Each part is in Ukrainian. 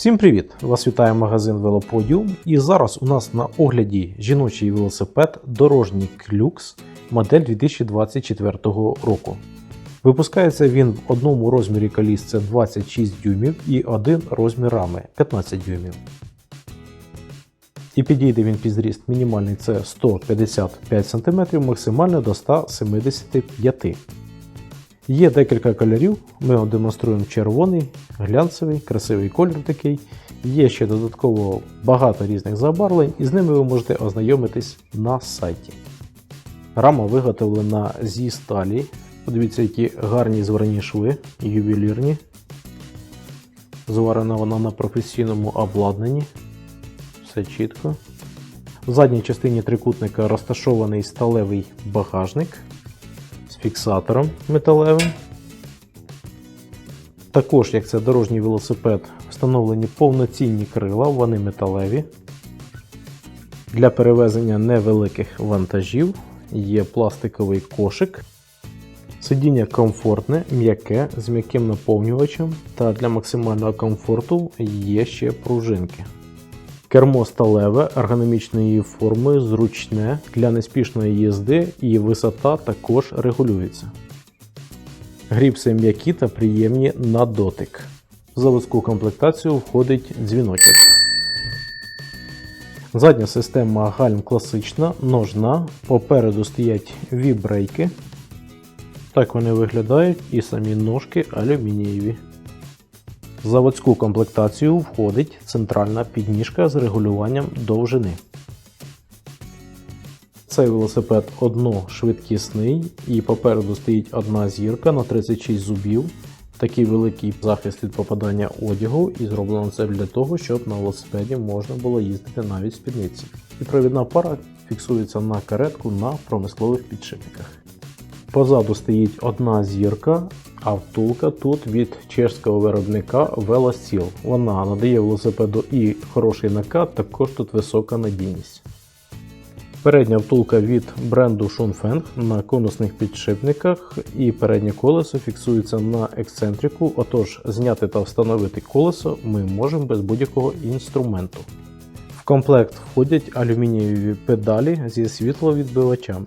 Всім привіт! Вас вітає магазин Велоподіум. І зараз у нас на огляді жіночий велосипед дорожній Клюкс модель 2024 року. Випускається він в одному розмірі коліс це 26 дюймів і один розмір рами 15 дюймів. І підійде він під зріст мінімальний це 155 см, максимально до 175 Є декілька кольорів. Ми вам демонструємо червоний, глянцевий, красивий колір такий. Є ще додатково багато різних забарвлень, і з ними ви можете ознайомитись на сайті. Рама виготовлена зі сталі. Подивіться, які гарні зварені шви, ювелірні. Зварена вона на професійному обладнанні. Все чітко. В задній частині трикутника розташований сталевий багажник фіксатором металевим. Також, як це дорожній велосипед, встановлені повноцінні крила, вони металеві. Для перевезення невеликих вантажів є пластиковий кошик. Сидіння комфортне, м'яке, з м'яким наповнювачем, та для максимального комфорту є ще пружинки. Кермо сталеве, ергономічної форми, зручне для неспішної їзди і висота також регулюється. Гріпси м'які та приємні на дотик. В заводську комплектацію входить дзвіночок. Задня система гальм класична, ножна. Попереду стоять вібрейки. Так вони виглядають і самі ножки алюмінієві. В заводську комплектацію входить центральна підніжка з регулюванням довжини. Цей велосипед одношвидкісний і попереду стоїть одна зірка на 36 зубів. Такий великий захист від попадання одягу, і зроблено це для того, щоб на велосипеді можна було їздити навіть спідниці. І провідна пара фіксується на каретку на промислових підшипниках. Позаду стоїть одна зірка, а втулка тут від чешського виробника Velosteel. Вона надає велосипеду і хороший накат, також тут висока надійність. Передня втулка від бренду Schonfeng на конусних підшипниках, і переднє колесо фіксується на ексцентрику, отож зняти та встановити колесо ми можемо без будь-якого інструменту. В комплект входять алюмінієві педалі зі світловідбивачами.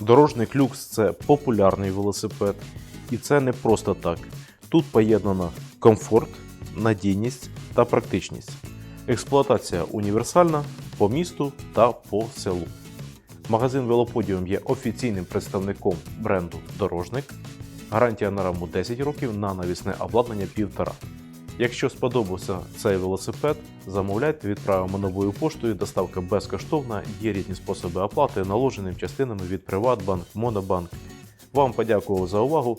Дорожний клюкс це популярний велосипед, і це не просто так. Тут поєднано комфорт, надійність та практичність. Експлуатація універсальна по місту та по селу. Магазин Велоподіум є офіційним представником бренду Дорожник. Гарантія на раму 10 років на навісне обладнання 1,5. Якщо сподобався цей велосипед, замовляйте, відправимо новою поштою. Доставка безкоштовна, є різні способи оплати наложеним частинами від Приватбанк, Монобанк. Вам подякував за увагу